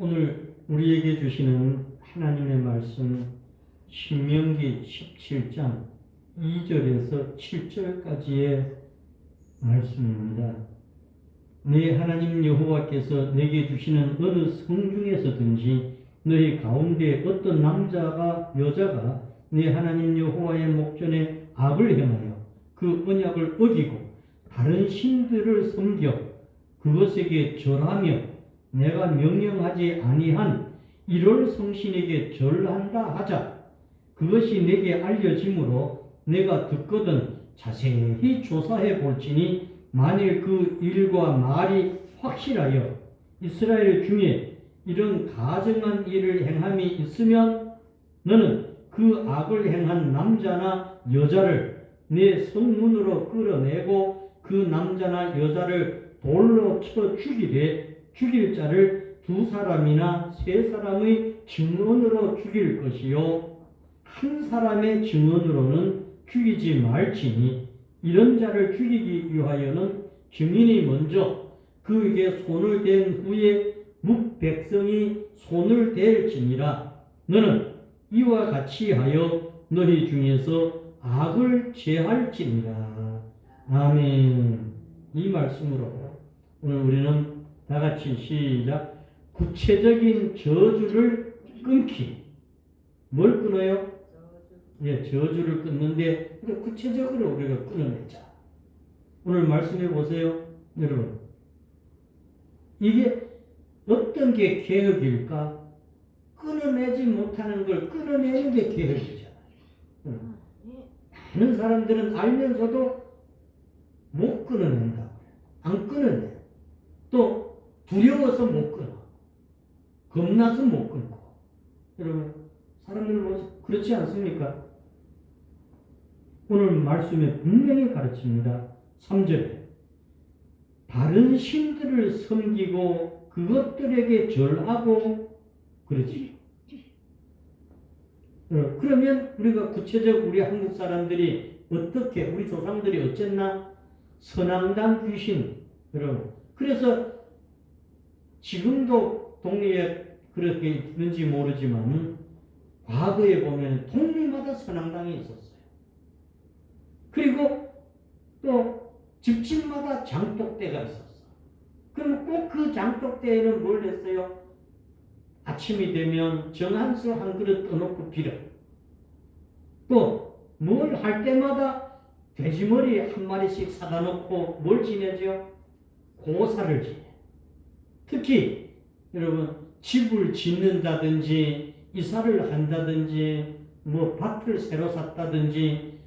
오늘 우리에게 주시는 하나님의 말씀 신명기 17장 2절에서 7절까지의 말씀입니다. 네 하나님 여호와께서 내게 주시는 어느 성 중에서든지 너희 가운데 어떤 남자가 여자가 네 하나님 여호와의 목전에 악을 행하여 그 언약을 어기고 다른 신들을 섬겨 그것에게 절하며 내가 명령하지 아니한 이럴 성신에게 절한다 하자. 그것이 내게 알려지므로 내가 듣거든 자세히 조사해 볼지니 만일 그 일과 말이 확실하여 이스라엘 중에 이런 가증한 일을 행함이 있으면 너는 그 악을 행한 남자나 여자를 내 성문으로 끌어내고 그 남자나 여자를 돌로 쳐 죽이되 죽일 자를 두 사람이나 세 사람의 증언으로 죽일 것이요. 한 사람의 증언으로는 죽이지 말지니 이런 자를 죽이기 위하여는 증인이 먼저 그에게 손을 댄 후에 묵 백성이 손을 댈지니라. 너는 이와 같이 하여 너희 중에서 악을 제할지니라. 아멘. 이 말씀으로 오늘 우리는 다 같이 시작 구체적인 저주를 끊기 뭘 끊어요? 예, 저주를 끊는데 우리가 구체적으로 우리가 끊어내자. 오늘 말씀해 보세요, 여러분. 이게 어떤 게 개혁일까? 끊어내지 못하는 걸 끊어내는 게 개혁이잖아요. 응. 많은 사람들은 알면서도 못 끊어낸다. 안 끊어내. 또 두려워서 못 끊어. 겁나서 못 끊고. 여러분, 사람들 뭐 그렇지 않습니까? 오늘 말씀에 분명히 가르칩니다. 3절에 다른 신들을 섬기고 그것들에게 절하고 그러지. 어, 그러면 우리가 구체적 우리 한국 사람들이 어떻게 우리 조상들이 어쨌나 선앙당 귀신 여러분 그래서 지금도 동네에 그렇게 있는지 모르지만 과거에 보면 동네마다 선앙당이 있었어요. 그리고 또 집집마다 장독대가 있었어. 그럼 꼭 그 장독대에는 뭘 했어요? 아침이 되면 정한수 한 그릇 떠놓고 빌어. 또 뭘 할 때마다 돼지머리 한 마리씩 사다 놓고 뭘 지내죠? 고사를 지내. 특히 여러분 집을 짓는다든지 이사를 한다든지 뭐 밭을 새로 샀다든지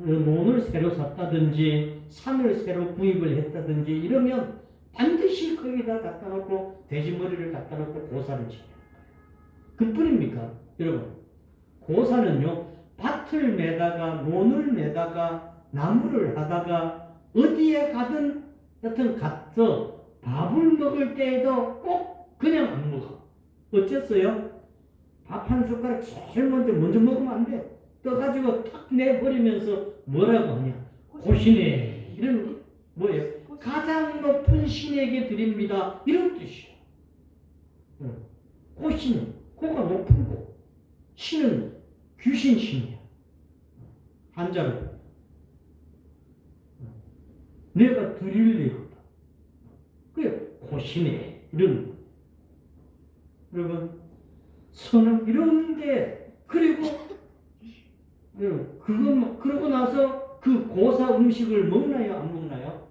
논을 새로 샀다든지 산을 새로 구입을 했다든지 이러면 반드시 거기다 갖다 놓고 돼지머리를 갖다 놓고 고사를 거예요. 그뿐입니까? 여러분 고사는요 밭을 매다가 논을 매다가 나무를 하다가 어디에 가든 여튼 가서 밥을 먹을 때에도 꼭 그냥 안 먹어. 어쨌어요? 밥 한 숟가락 제일 먼저 먼저 먹으면 안 돼. 떠가지고 탁 내버리면서 뭐라고 하냐? 고신에 이런 뭐예요? 가장 높은 신에게 드립니다. 이런 뜻이에요. 응. 고신은 고가 높은 고. 신은 귀신 신이야. 한자로. 내가 드릴 내거 다. 그게 고신에 이런 거. 여러분 선을 이런데 그리고 그거 그러고 나서 그 고사 음식을 먹나요 안 먹나요?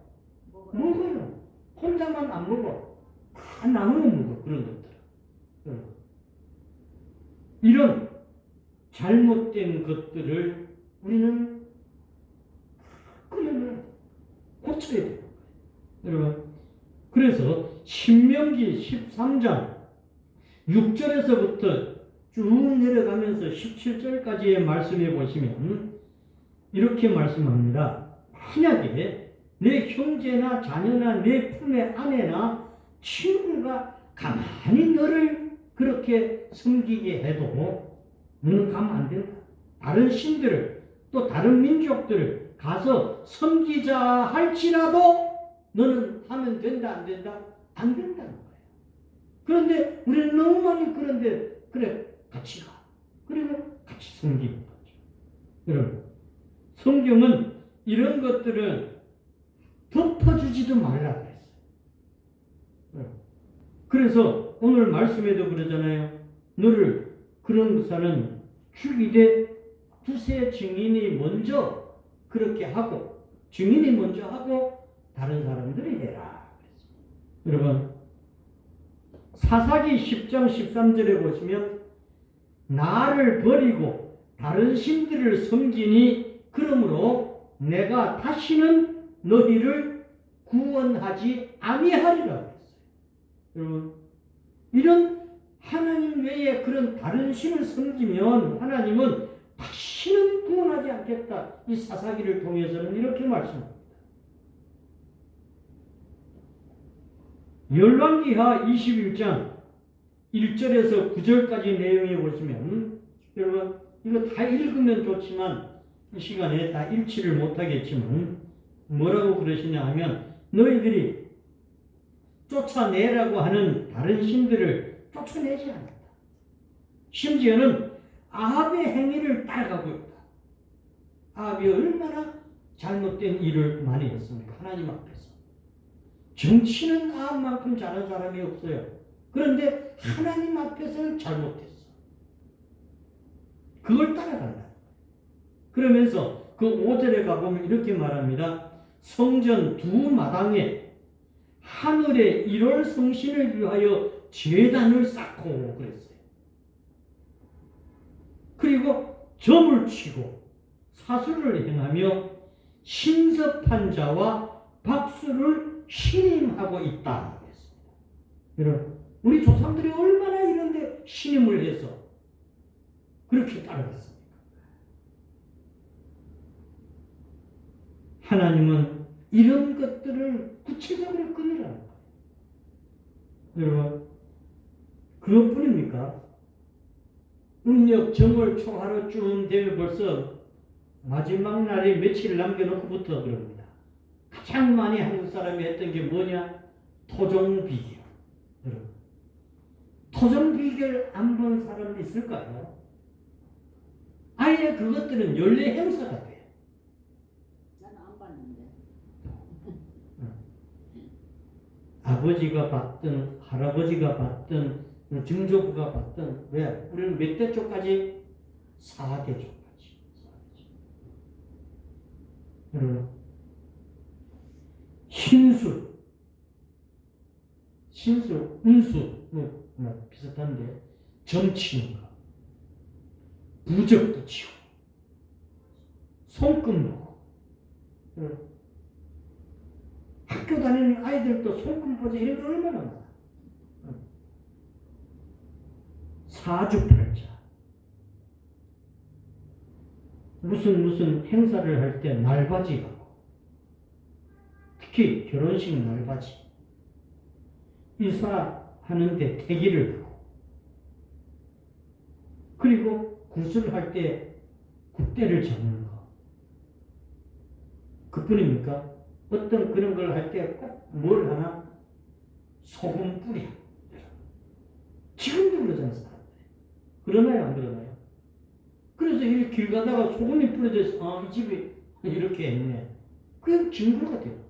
먹어요. 혼자만 안 먹어. 다 나눠 먹어 그런 것들. 여러분. 이런 잘못된 것들을 우리는 그러면 고쳐야 돼요. 여러분 그래서 신명기 13장 6절에서부터 쭉 내려가면서 17절까지의 말씀해 보시면 이렇게 말씀합니다. 만약에 내 형제나 자녀나 내 품의 아내나 친구가 가만히 너를 그렇게 섬기게 해도 너는 가면 안 된다. 다른 신들을 또 다른 민족들을 가서 섬기자 할지라도 너는 하면 된다 안 된다? 안 된다는 거예요. 그런데 우리는 너무 많이 그런데 그래 같이 가. 그리고 같이 섬기는 거죠. 여러분 성경은 이런 것들은 덮어주지도 말라 그랬어요. 네. 그래서 오늘 말씀에도 그러잖아요. 너를 그런 사는 죽이되 두세 증인이 먼저 그렇게 하고 증인이 먼저 하고 다른 사람들이. 그랬어요. 여러분 사사기 10장 13절에 보시면 나를 버리고 다른 신들을 섬기니 그러므로 내가 다시는 너희를 구원하지 아니하리라. 여러분 이런 하나님 외에 그런 다른 신을 섬기면 하나님은 다시는 구원하지 않겠다. 이 사사기를 통해서는 이렇게 말씀합니다. 열왕기하 21장 1절에서 9절까지 내용에 보시면 여러분 이거 다 읽으면 좋지만 이 시간에 다 읽지를 못하겠지만 뭐라고 그러시냐 하면 너희들이 쫓아내라고 하는 다른 신들을 쫓아내지 않았다. 심지어는 아합의 행위를 따라가고 있다. 아합이 얼마나 잘못된 일을 많이 했습니까? 하나님 앞에서. 정치는 아합만큼 잘한 사람이 없어요. 그런데 하나님 앞에서는 잘못했어. 그걸 따라간다. 그러면서 그 5절에 가보면 이렇게 말합니다. 성전 두 마당에 하늘의 1월 성신을 위하여 재단을 쌓고 그랬어요. 그리고 점을 치고 사수를 행하며 신섭한 자와 박수를 신임하고 있다. 여러분, 우리 조상들이 얼마나 이런데 신임을 해서 그렇게 따라갔습니까? 하나님은 이런 것들을 구체적으로 끊으라는 거예요. 여러분, 그것뿐입니까? 음력 정월 초하루 쯤 되면 벌써 마지막 날에 며칠 남겨놓고부터 그럽니다. 가장 많이 한국 사람이 했던 게 뭐냐? 토종 비결. 여러분, 토종 비결 안 본 사람 있을까요? 아예 그것들은 연례 행사가 돼요. 나는 안 봤는데. 아버지가 받든 할아버지가 받든 증조부가 받든 왜? 우리는 몇대 쪽까지? 4대 쪽까지. 여러분 신수. 신수, 운수. 뭐, 뭐 비슷한데. 점치는 거 부적 붙이고 손금 놓고. 여러분, 학교 다니는 아이들도 손금 보자. 이런 거 얼마나 많아. 사주팔자. 무슨 무슨 행사를 할 때 날바지 가고 특히 결혼식 날바지 이사하는데 태기를 하고 그리고 구슬 할 때 굿대를 잡는 거 그뿐입니까? 어떤 그런 걸 할 때 꼭 뭘 하나? 소금 뿌려. 지금도 그러잖아요, 사람들이. 그러나요, 안 그러나요? 그래서 이 길 가다가 소금이 뿌려져 있어. 아, 이 집이 이렇게 했네. 그게 증거가 되는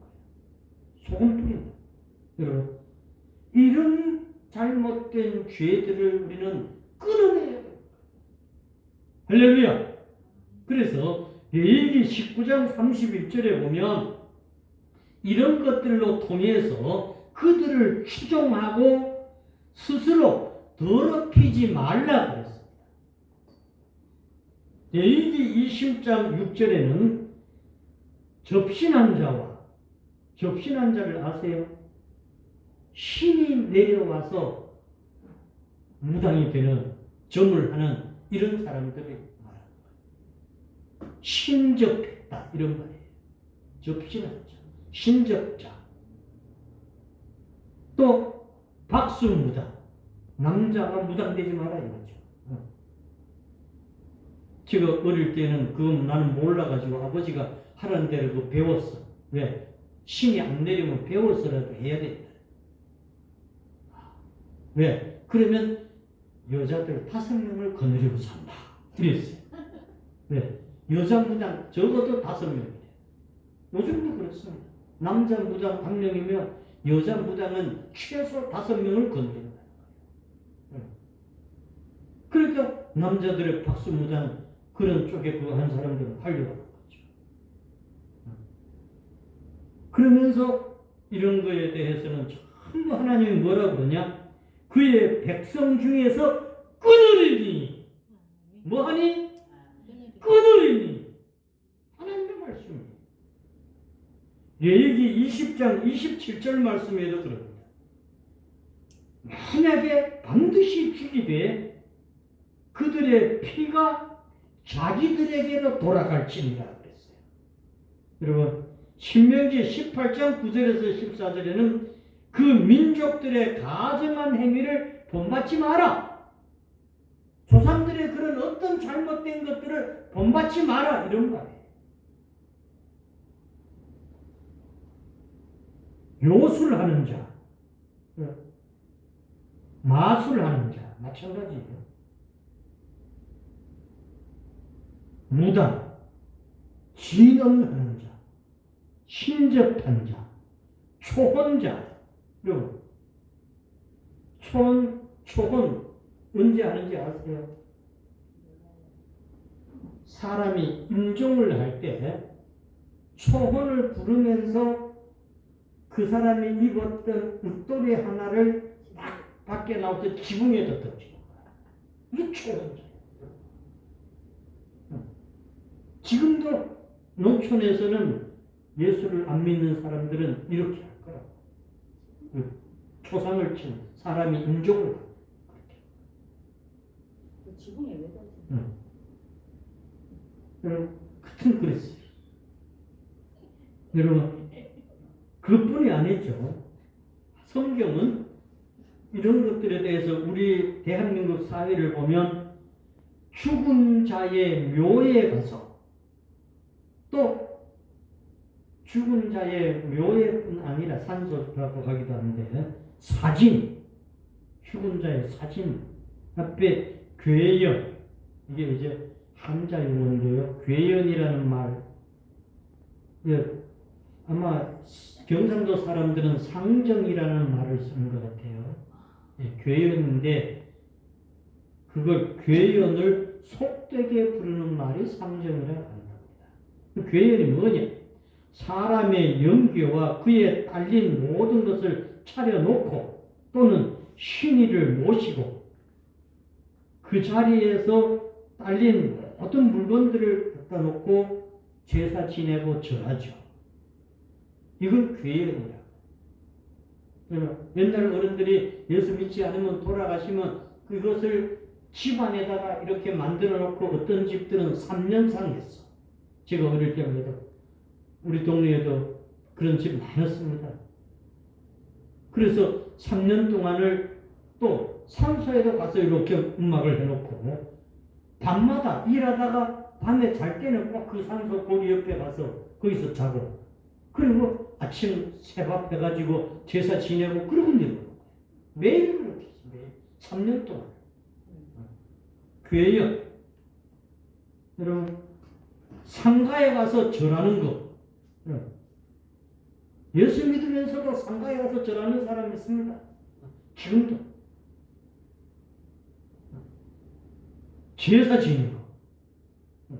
소금 뿌린다. 여러분, 이런 잘못된 죄들을 우리는 끊어내야 돼요. 할렐루야! 그래서 레위기 19장 31절에 보면 이런 것들로 통해서 그들을 추종하고 스스로 더럽히지 말라 그랬습니다. 레위기 20장 6절에는 접신한 자와 접신한 자를 아세요? 신이 내려와서 무당이 되는 점을 하는 이런 거예요. 신접했다 이런 말이에요. 접신한 자. 신접자. 또 박수무당. 남자가 무당되지 마라 이거죠. 어. 제가 어릴 때는 그건 나는 몰라가지고 아버지가 하라는 대로 그 배웠어. 왜? 신이 안 내리면 배워서라도 해야 된다. 왜? 그러면 여자들 다섯 명을 거느리고 산다. 이랬어요. 왜? 여자 무당 적어도 다섯 명이래. 요즘도 그렇습니다. 남자 무당 한 명이면 여자 무당은 최소 다섯 명을 거느린다. 그러니까 남자들의 박수 무당 그런 쪽에 그한 사람들은 하려고 하는 거죠. 그러면서 이런 거에 대해서는 전부 하나님이 뭐라고 그러냐? 그의 백성 중에서 끊으리니 뭐하니? 끊으리니 하나님의 말씀이에요. 예기 20장 27절 말씀에도 그럽니다. 만약에 반드시 죽이되 그들의 피가 자기들에게로 돌아갈지니라 그랬어요. 여러분 신명기 18장 9절에서 14절에는 그 민족들의 가증한 행위를 본받지 마라. 조상들의 그런 어떤 잘못된 것들을 본받지 마라 이런 말이에요. 요술하는 자, 마술하는 자 마찬가지예요. 무당, 진언하는 자, 신접한 자, 초혼자, 여러분, 초혼, 초혼 언제 하는지 아세요? 사람이 임종을 할 때 초혼을 부르면서 그 사람이 입었던 웃도리 하나를 딱 밖에 나와서 지붕에다 던지는. 이게 초혼자. 지금도 농촌에서는 예수를 안 믿는 사람들은 이렇게 할 거라고. 그 초상을 친 사람이 인종을 그렇게. 그 지붕에 왜 던지? 여러분, 같은 그랬어요. 여러분, 그것뿐이 아니죠. 성경은 이런 것들에 대해서 우리 대한민국 사회를 보면 죽은 자의 묘에 가서 또 죽은 자의 묘에뿐 아니라 산소라고 하기도 하는데 사진 죽은 자의 사진 앞에 괴연. 이게 이제 한자 용어인데요. 괴연이라는 말. 예, 아마 경상도 사람들은 상정이라는 말을 쓰는 것 같아요. 예, 괴연인데 그걸 괴연을 속되게 부르는 말이 상정이라고 한답니다. 그 괴연이 뭐냐? 사람의 영계와 그에 딸린 모든 것을 차려놓고 또는 신의를 모시고 그 자리에서 딸린 모든 물건들을 갖다 놓고 제사 지내고 절하죠. 이걸 괴연이라. 옛날 어른들이 예수 믿지 않으면 돌아가시면 그것을 집안에다가 이렇게 만들어 놓고 어떤 집들은 3년상 했어. 제가 어릴 해도 우리 동네에도 그런 집 많았습니다. 그래서 3년 동안을 또 산소에도 가서 이렇게 음악을 해놓고 밤마다 일하다가 밤에 잘 때는 꼭 그 산소 고리 옆에 가서 거기서 자고 그리고 아침 새밥 해가지고 제사 지내고 그러고 내려오는 거예요. 매일 그렇게 했어요. 매일. 3년 동안. 괴연. 여러분, 상가에 가서 절하는 거. 응. 예수 믿으면서도 상가에 가서 절하는 사람이 있습니다. 지금도. 제사. 응.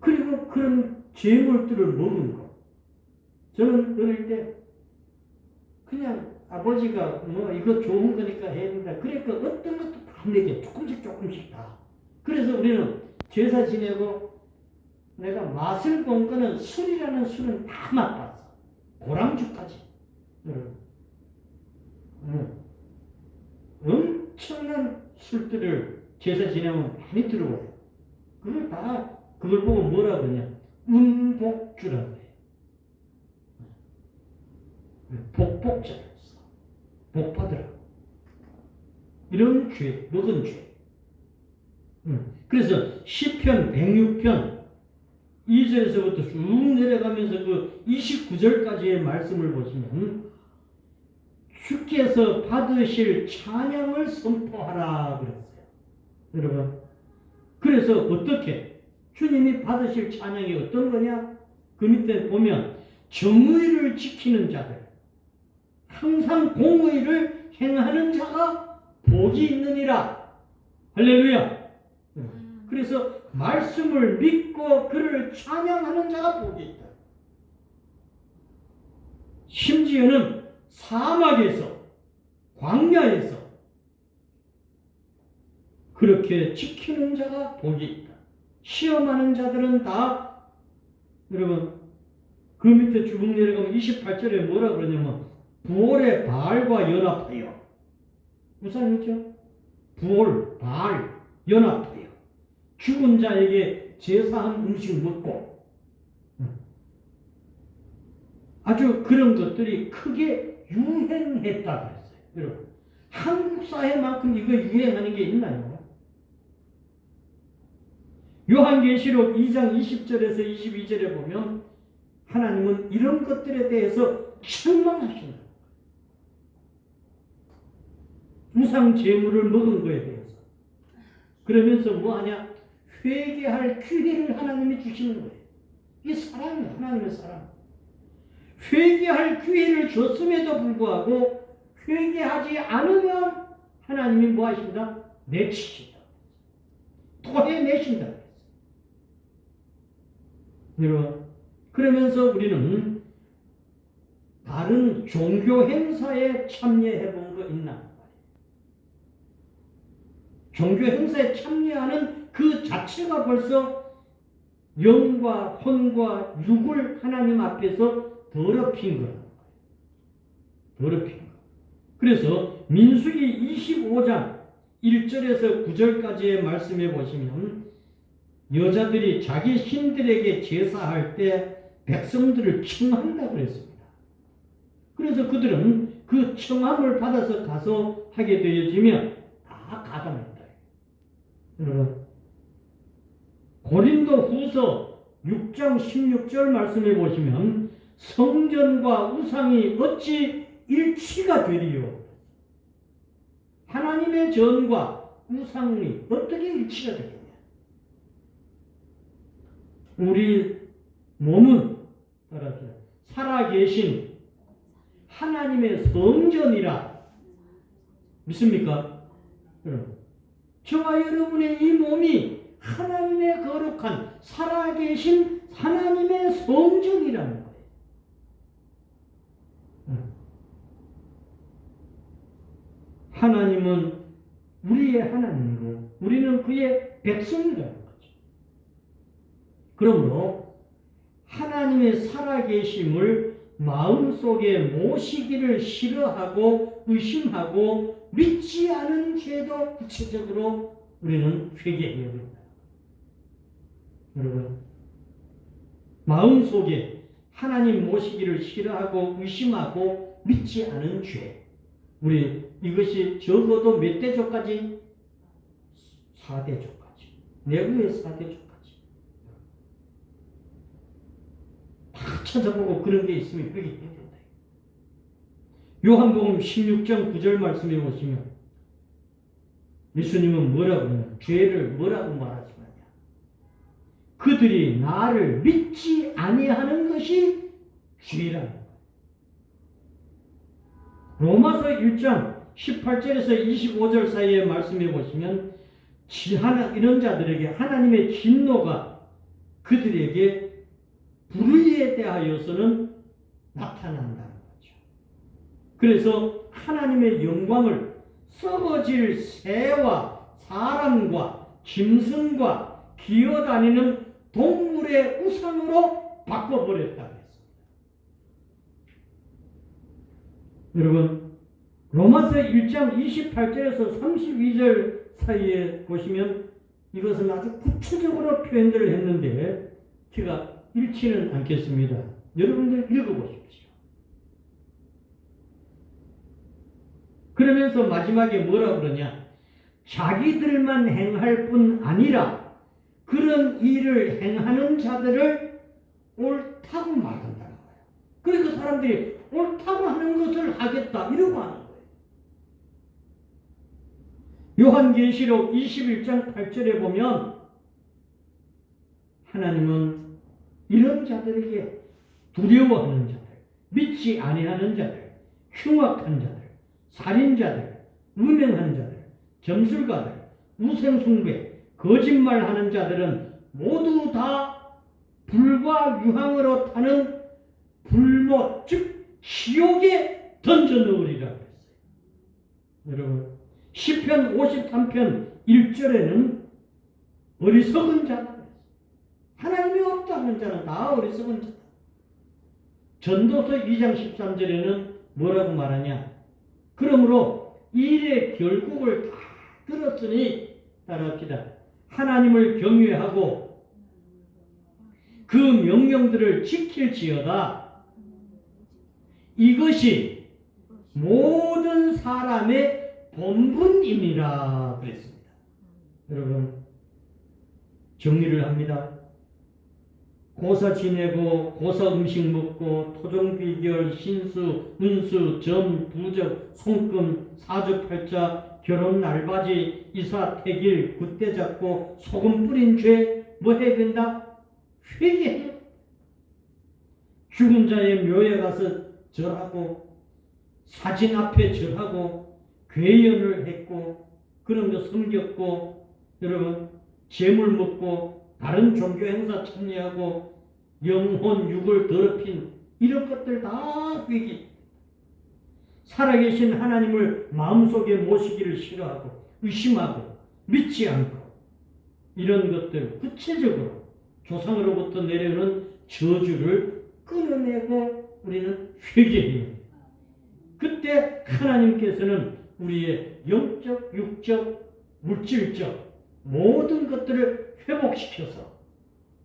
그리고 그런 재물들을 먹은 거. 저는 어릴 때 그냥 아버지가 뭐 이거 좋은 거니까 해야 된다. 그러니까 어떤 것도 다 내게 조금씩 조금씩 다. 그래서 우리는 제사 지내고 내가 맛을 본 거는 술이라는 술은 다 맛봤어. 고랑주까지. 응. 응. 엄청난 술들을 제사 지내면 많이 들어와요. 그걸 다 그걸 보고 뭐라 그러냐? 운복주라고 해요. 복복자였어. 복 받으라. 이런 죄, 먹은 죄. 음, 그래서 시편 106편 2절에서부터 쭉 내려가면서 그 29절까지의 말씀을 보시면 주께서 받으실 찬양을 선포하라 그랬어요. 여러분. 그래서 어떻게 주님이 받으실 찬양이 어떤 거냐? 그 밑에 보면 정의를 지키는 자들, 항상 공의를 행하는 자가 복이 있느니라. 할렐루야. 그래서 말씀을 믿고 그를 찬양하는 자가 복이 있다. 심지어는 사막에서 광야에서 그렇게 지키는 자가 복이 있다. 시험하는 자들은 다 여러분 그 밑에 주북 내려가면 28절에 뭐라 그러냐면 부올의 바알과 연합하여 무슨 있죠? 부올, 바알, 연합하여 죽은 자에게 제사한 음식 먹고 아주 그런 것들이 크게 유행했다 그랬어요. 여러분 한국 사회만큼 이거 유행하는 게 있나요? 요한계시록 2장 20절에서 22절에 보면 하나님은 이런 것들에 대해서 책망하신다. 우상 제물을 먹은 거에 대해서. 그러면서 뭐 하냐? 회개할 기회를 하나님이 주시는 거예요. 이게 사랑이에요. 하나님의 사랑. 회개할 기회를 줬음에도 불구하고 회개하지 않으면 하나님이 뭐 하신다? 내치신다. 토해내신다. 여러분, 그러면서 우리는 다른 종교 행사에 참여해 본 거 있나? 종교 행사에 참여하는 그 자체가 벌써 영과 혼과 육을 하나님 앞에서 더럽힌 거예요. 더럽힌 거. 그래서 민수기 25장 1절에서 9절까지의 말씀에 보시면 여자들이 자기 신들에게 제사할 때 백성들을 청한다 그랬습니다. 그래서 그들은 그 청함을 받아서 가서 하게 되어지면 다 가담했다. 여러분 고린도 후서 6장 16절 말씀해 보시면 성전과 우상이 어찌 일치가 되리요? 하나님의 전과 우상이 어떻게 일치가 되겠냐? 우리 몸은 따라서 살아계신 하나님의 성전이라 믿습니까? 여러분, 저와 여러분의 이 몸이 하나님의 거룩한 살아계신 하나님의 성전이라는 거예요. 하나님은 우리의 하나님이고 우리는 그의 백성이라는 거죠. 그러므로 하나님의 살아계심을 마음속에 모시기를 싫어하고 의심하고 믿지 않은 죄도 구체적으로 우리는 회개해야 된다. 여러분, 마음속에 하나님 모시기를 싫어하고 의심하고 믿지 않은 죄. 우리 이것이 적어도 몇 대조까지? 4대조까지. 내부의 4대조까지. 다 찾아보고 그런 게 있으면 그게 된다. 요한복음 16장 9절 말씀해 보시면 예수님은 뭐라고 하냐? 죄를 뭐라고 말하시느냐? 그들이 나를 믿지 아니하는 것이 거예요. 로마서 1장 18절에서 25절 사이에 말씀해 보시면 하나, 이런 자들에게 하나님의 진노가 그들에게 불의에 대하여서는 나타난다는 거죠. 그래서 하나님의 영광을 썩어질 새와 사람과 짐승과 기어다니는 동물의 우상으로 바꿔버렸다 그랬습니다. 여러분 로마서 1장 28절에서 32절 사이에 보시면 이것은 아주 구체적으로 표현들을 했는데 제가 읽지는 않겠습니다. 여러분들 읽어보십시오. 그러면서 마지막에 뭐라 그러냐? 자기들만 행할 뿐 아니라 그런 일을 행하는 자들을 옳다고 말한다는 거예요. 그러니까 사람들이 옳다고 하는 것을 하겠다 이러고 하는 거예요. 요한계시록 21장 8절에 보면 하나님은 이런 자들에게 두려워하는 자들, 믿지 아니하는 자들, 흉악한 자들, 살인자들, 무명한 자들, 점술가들, 우생숭배, 거짓말하는 자들은 모두 다 불과 유황으로 타는 불못, 즉 지옥에 던져 넣으리라 그랬어요. 여러분, 시편 53편 1절에는 어리석은. 그랬어요. 하나님이 없다 하는 자는 다 어리석은 자다. 전도서 2장 13절에는 뭐라고 말하냐? 그러므로 일의 결국을 다 들었으니 따라합시다. 하나님을 경외하고 그 명령들을 지킬지어다. 이것이 모든 사람의 본분이니라 그랬습니다. 여러분 정리를 합니다. 고사 지내고 고사 음식 먹고 토종 비결 신수 운수 점 부적 손금 사주팔자 결혼 날바지 이사 태길 굿대 잡고 소금 뿌린 죄 뭐 해야 된다? 회개해요. 죽은 자의 묘에 가서 절하고 사진 앞에 절하고 괴연을 했고 그런 거 섬겼고 여러분 재물 먹고 다른 종교 행사 참여하고 영혼 육을 더럽힌 이런 것들 다 회개 살아계신 하나님을 마음속에 모시기를 싫어하고 의심하고 믿지 않고 이런 것들 구체적으로 조상으로부터 내려오는 저주를 끊어내고 우리는 회개해요. 그때 하나님께서는 우리의 영적, 육적, 물질적 모든 것들을 회복시켜서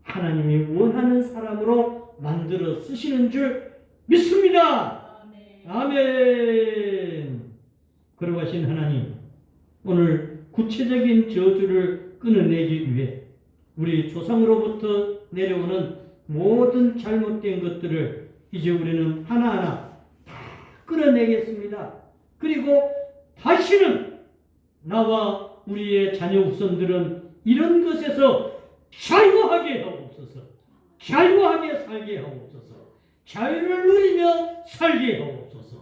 하나님이 원하는 사람으로 만들어 쓰시는 줄 믿습니다. 아멘. 그러고 하신 하나님, 오늘 구체적인 저주를 끊어내기 위해 우리 조상으로부터 내려오는 모든 잘못된 것들을 이제 우리는 하나하나 다 끊어내겠습니다. 그리고 다시는 나와 우리의 자녀 후손들은 이런 것에서 자유하게 하옵소서. 자유하게 살게 하옵소서. 자유를 누리며 살게 하옵소서.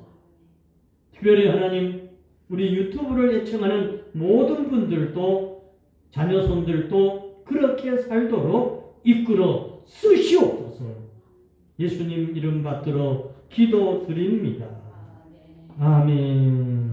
특별히 하나님, 우리 유튜브를 애청하는 모든 분들도 자녀손들도 그렇게 살도록 이끌어 쓰시옵소서. 예수님 이름 받들어 기도드립니다. 아멘.